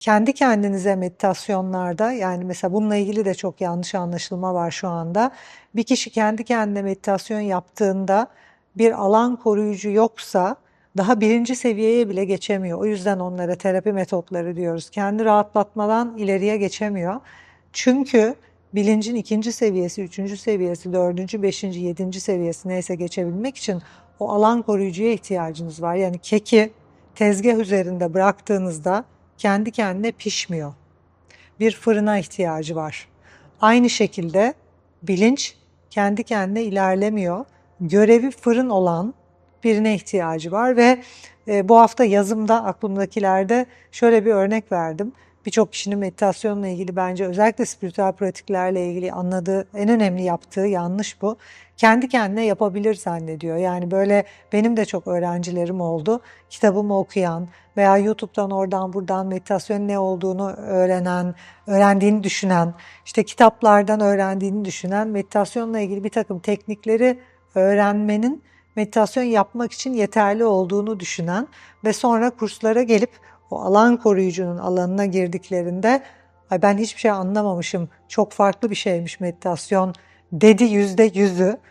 kendi kendinize meditasyonlarda yani mesela bununla ilgili de çok yanlış anlaşılma var şu anda. Bir kişi kendi kendine meditasyon yaptığında bir alan koruyucu yoksa daha birinci seviyeye bile geçemiyor. O yüzden onlara terapi metotları diyoruz. Kendi rahatlatmadan ileriye geçemiyor. Çünkü bilincin ikinci seviyesi, üçüncü seviyesi, dördüncü, beşinci, yedinci seviyesi neyse geçebilmek için o alan koruyucuya ihtiyacınız var. Yani keki tezgah üzerinde bıraktığınızda kendi kendine pişmiyor. Bir fırına ihtiyacı var. Aynı şekilde bilinç kendi kendine ilerlemiyor. Görevi fırın olan birine ihtiyacı var ve e, bu hafta yazımda aklımdakilerde şöyle bir örnek verdim. Birçok kişinin meditasyonla ilgili bence özellikle spiritüel pratiklerle ilgili anladığı en önemli yaptığı yanlış bu. Kendi kendine yapabilir zannediyor. Yani böyle benim de çok öğrencilerim oldu. Kitabımı okuyan veya YouTube'dan oradan buradan meditasyon ne olduğunu öğrenen, öğrendiğini düşünen, işte kitaplardan öğrendiğini düşünen meditasyonla ilgili bir takım teknikleri öğrenmenin meditasyon yapmak için yeterli olduğunu düşünen ve sonra kurslara gelip o alan koruyucunun alanına girdiklerinde ay ben hiçbir şey anlamamışım, çok farklı bir şeymiş meditasyon dedi yüzde yüzü